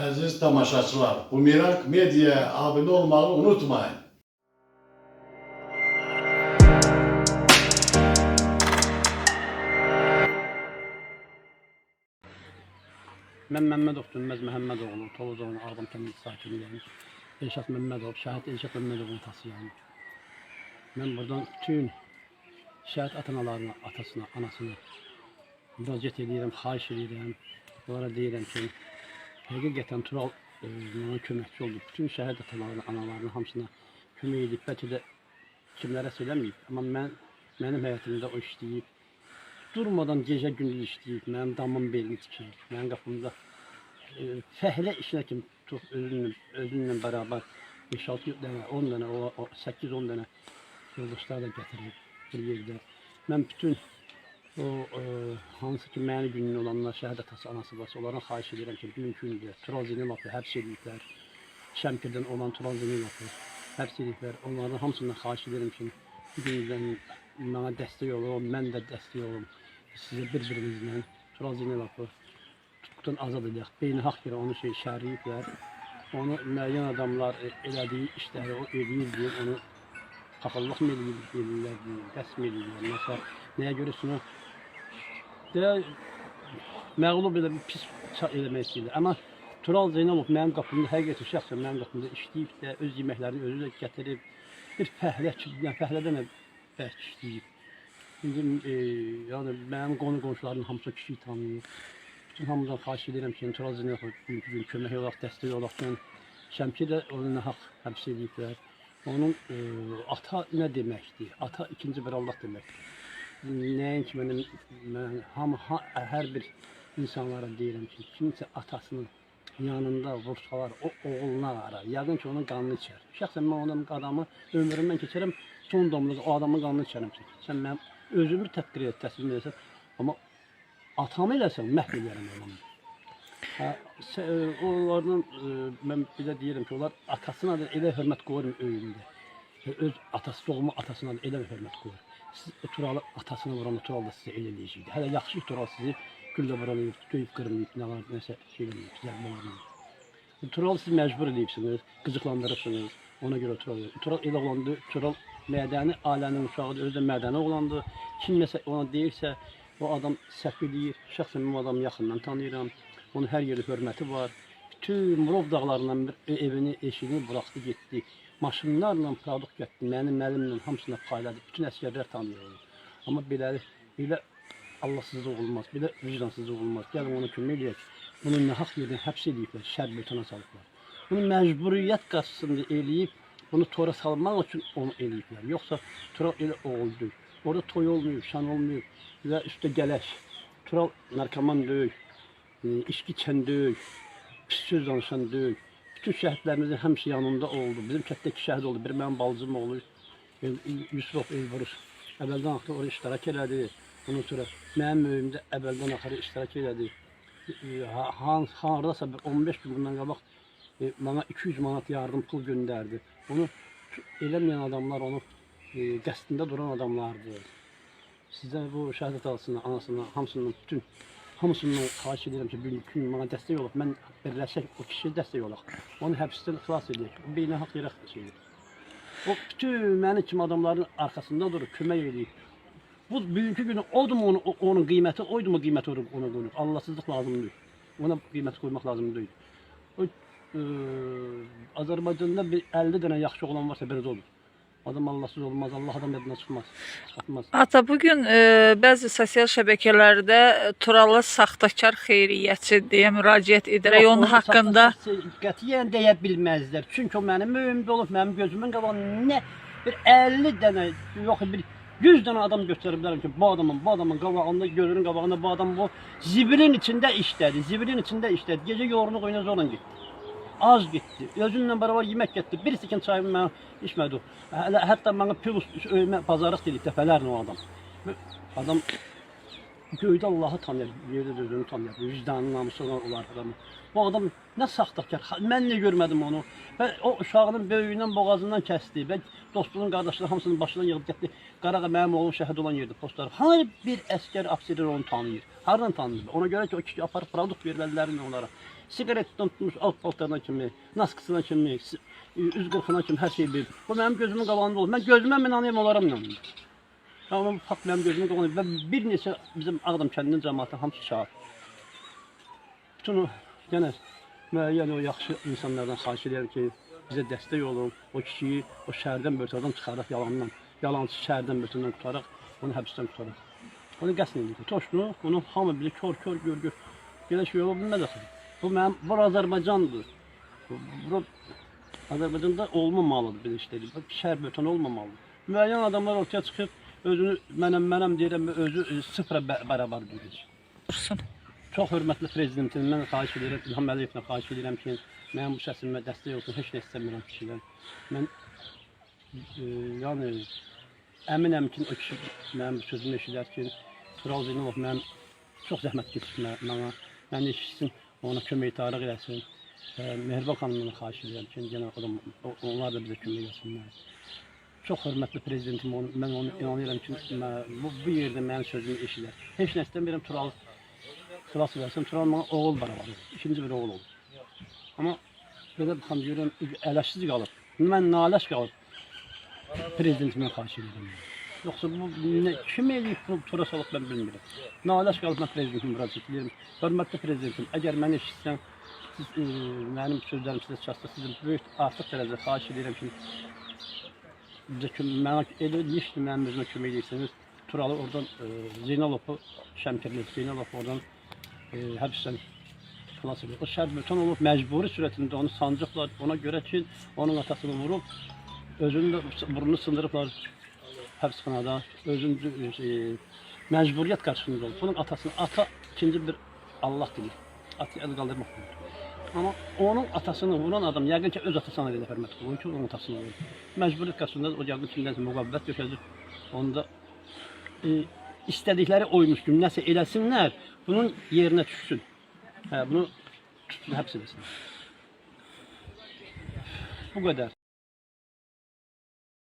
Aziz tamaşaçılar, Bumerang Medya'ya abone olmayı unutmayın. Mən Məmmədov Dönməz Məhəmmədoğlu, Tovuz Ağdam kəndi sakiniyəm. Elşad Məmmədov, şəhid Elşad Məmmədovun atasıyam. Mən buradan bütün şəhid atanalarına, atasına, anasına müraciət edirəm, xahiş edirəm. Onlara deyirəm ki, həqiqətən Tural e, mənə köməkçi oldu. Bütün şəhid atalarına, analarına hamısına kömək edib. Bəlkə də kimlərə söyləməyib, amma mən mənim həyatımda o işləyib. durmadan gecə gündüz işləyib, mənim damım belini tikir, mənim qapımda e, fəhlə işlə kimi tut, özünlə, özünlə bərabər 5-6 dənə, 10 dənə, o- o 8-10 dənə yoldaşlar da gətirib bir yerdə. Mən bütün o e, hansı ki məni günün olanlar, şəhid atası, anası varsa, onlardan xahiş edirəm ki, gündə Tural Zeynalov həbs ediblər. Şəmkirdən olan Tural Zeynalov həbs ediblər. Onlardan hamısından xahiş edirəm ki, bu gündən mənə dəstək olun, mən də dəstək olum. Sizə bir-birimizlə Tural Zeynalov tutqun azad edək. Beynəlxalq yerə onu şey şərləyiblər. Onu müəyyən adamlar e, elədiyi işləri o eləyir onu paxıllıq mı deyir, qəsd mi eləyirlər, nəsə nəyə görəsən o də məğlub elə bir pis eləmək istəyirlər. Amma Tural Zeynalov mənim qapımda həqiqətən şəxsən mənim qapımda işləyib də öz yeməklərini özü də gətirib bir fəhlə yəni fəhlədən də bərk işləyib. İndi e, yəni mənim qonu qonşularım hamısı kişi tanıyır. Bütün hamıdan xahiş edirəm ki, Tural Zeynalov bugünkü gün kömək olaraq, dəstək olaraq ki, Şəmkirdə onu nahaq həbs ediblər. Onun e, ata nə deməkdir? Ata ikinci bir Allah deməkdir. Nəinki mənim mən hamı ha, hər bir insanlara deyirəm ki, kimsə atasının yanında vursalar o oğluna ara. Yəqin ki onun qanını içər. Şəxsən mən onun adamı ömrümdən keçirəm, son damlada o adamın qanını içərəm ki, sən mənim özümü təhqir et, təslim edəsən, amma atamı eləsən məhv edərəm onu. Hə, ə, onlardan ə, mən belə deyirəm ki, onlar atasına da elə hörmət qoyur öyündə. Öz atası doğma atasına da elə hörmət qoyur. Siz o Turalı atasına vuran o Tural da elə eləyəcəkdi. Hələ yaxşı ki, Tural sizi güllə vuramayıb, döyüb qırmayıb, nə var, nəsə şey eləməyib, zərbə vurmayıb. Tural siz məcbur edibsiniz, qıcıqlandırırsınız. Ona görə Tural. Tural elə olandı, Tural mədəni ailənin uşağıdır, özü də mədəni oğlandı. Kim nəsə ona deyirsə, o adam səhv eləyir. Şəxsən o adamı yaxından tanıyıram. Onun hər yerdə hörməti var. Bütün Murov dağlarından bir e- evini, eşiyini buraxdı, getdi. Maşınlarla produkt getdi. Mənim müəllimlə hamısına payladı. Bütün əsgərlər tanıyır onu. Amma belə belə Allahsızlıq olmaz, belə vicdansızlıq olmaz. Gəlin ona kömək eləyək. Bunu nahaq yerdən həbs ediblər, şər betona salıblar. Bunu məcburiyyət qarşısında eləyib, bunu tora salmaq üçün onu eləyiblər. Yoxsa tora elə oldu. Orada toy olmuyor, şan olmuyor və üstə gələş. Tural narkoman deyil, e, içki içən deyil, pis söz danışan deyil. Bütün şəhidlərimizin həmişə yanında oldu. Bizim kətdəki şəhid oldu. Bir mənim baldızım olur. E, Yusuf Elvurus. Əvvəldən axırı orada iştirak elədi. Ondan sonra mənim öyümdə əvvəldən axırı iştirak elədi. E, ha- Han, haradasa bir 15 gün bundan qabaq e, bana 200 manat yardım pul gönderdi. Onu eləməyən adamlar onu e, duran adamlardı. Sizə bu şəhadət alsın, anasına, hamısından bütün hamısından xahiş edirəm ki, gün mənə dəstək olaq. Mən birləşək o kişiyə dəstək olaq. Onu həbsdən xilas edək. O beynəlxalq yerə şeydir. O bütün mənim kimi adamların arkasında durub kömək edib. Bu bugünkü günü odumu onu, o- onun qiyməti, oydu mu qiyməti onu ona qoyulur. Allahsızlıq lazım deyil. Ona qiymət qoymaq lazım deyil. O e, Azərbaycanda bir 50 dənə yaxşı oğlan varsa belə olur. Adam Allahsız olmaz, Allah adam yadına çıxmaz. Çıxmaz. Ata bugün e, bəzi sosial şəbəkələrdə e, Turalı saxtakar xeyriyyəçi deyə müraciət edərək Yox, onun onu haqqında saxlasın, qətiyyən deyə bilməzlər. Çünki o mənim öyümdə olub, mənim gözümün qabağında nə bir 50 dənə, yox bir 100 dənə adam göstəriblər ki, bu adamın, bu adamın qabağında, gözünün qabağında bu adam bu zibilin içində işlədi, zibilin içində işlədi. Gecə yorunu qoyuna zorla getdi. Az getdi. Özünlə bərabər yemək getdi. Bir stəkan çayımı mən içmədi. Hələ hətta mənə plus öyümə bazarlıq deyib dəfələrlə o adam. Adam göydə Allahı tanıyır, yerdə də özünü tanıyır. Vicdanın namusu olar adamı. Bu adam nə saxtakar, mən nə görmədim onu. Və o uşağının böyüyündən boğazından kəsdi və dostunun, qardaşının hamısının başından yığıb getdi. Qarağa mənim oğlum şəhid olan yerdə postlar. Hər bir əskər ofisier onu tanıyır. Hardan tanıyır? Ona görə ki, o kişi aparıb produkt verirlər onlara. Siqaretdən tutmuş alt paltarına kimi, naskısına kimi, üz qırxına kimi hər şey bilir. Bu mənim gözümün qabağında olur. Mən gözümə mən inanıyorum. Ya onun fakt mənim gözümün qabağında və bir neçə bizim Ağdam kəndinin cəmaatı hamısı şahid. Bütün o yenə müəyyən o yaxşı insanlardan xahiş edirəm ki, bizə dəstək olun. O kişiyi o şəhərdən bötərdən çıxaraq yalandan, yalancı şəhərdən bötərdən tutaraq onu həbsdən tutaraq. Onu qəsd edir. Toşnu, bunu hamı bilir, kör kör gör gör. Belə şey ola bilməz. Bu mənim bu Azərbaycandır. Bu, bu Azərbaycanda olmamalıdır belə işlər. Bu şəhər bötən olmamalıdır. Müəyyən adamlar ortaya çıxıb özünü mənəm mənəm deyirəm özü e, sıfıra bə- bərabər deyir. Dursun. Çox hörmətli prezidentimdən xahiş edirəm, İlham Əliyevdən xahiş edirəm ki, mənim bu səsimə dəstək olsun, heç nə istəmirəm kişidən. Mən e, yəni əminəm ki, o kişi mənim sözümü eşidər ki, Tural Zeynalov mənim çox zəhmət keçir mə- mənə, məni eşitsin, ona kömək itarıq eləsin. E, Mehriban yenə o da, o- onlar da bizə kömək eləsinlər. Çox hörmətli prezidentim, onu, mən onu inanıram ki, bu, bu yerdə mənim sözümü eşidər. Heç nə istəmirəm Tural xilas versin. Turan bana oğul var var. İkinci bir oğul oldu. Ama böyle bir xam görürəm ələşsiz qalıb. Mən naləş qalıb. Prezidentimə xahiş edirəm. Yoxsa bu nə, kim eləyib bu tura salıb mən bilmirəm. Naləş qalıb mən prezidentimə müraciət edirəm. Hörmətli prezidentim, əgər məni eşitsən, siz e, mənim sözlərim sizə çatsa, sizin böyük artıq dərəcədə xahiş edirəm ki, bizə mənə elə işdir mənim özümə kömək edirsiniz. Turalı oradan e, Zeynalovu Şəmkirli Zeynalov oradan e, həbsdən xilas edir. O şərt bütün olub məcburi sürətində onu sancıblar. Ona görə ki, onun atasını vurub, özünün də burnunu sındırıblar həbsxanada. Özünün e, məcburiyyət qarşısında olub. Bunun atasını, ata ikinci bir Allah bilir. Atı el qaldırmaq bilir. Amma onun atasını vuran adam yəqin ki öz atasına elə hörmət qılır ki, onun atasını vurur. Məcburiyyət qarşısında o yəqin kimdənsə müqavilət götürür. Onda e, istədikləri oymuş kimi nəsə eləsinlər, bunun yerinə düşsün. Hə, bunu tutsun, həbs eləsin. Bu qədər.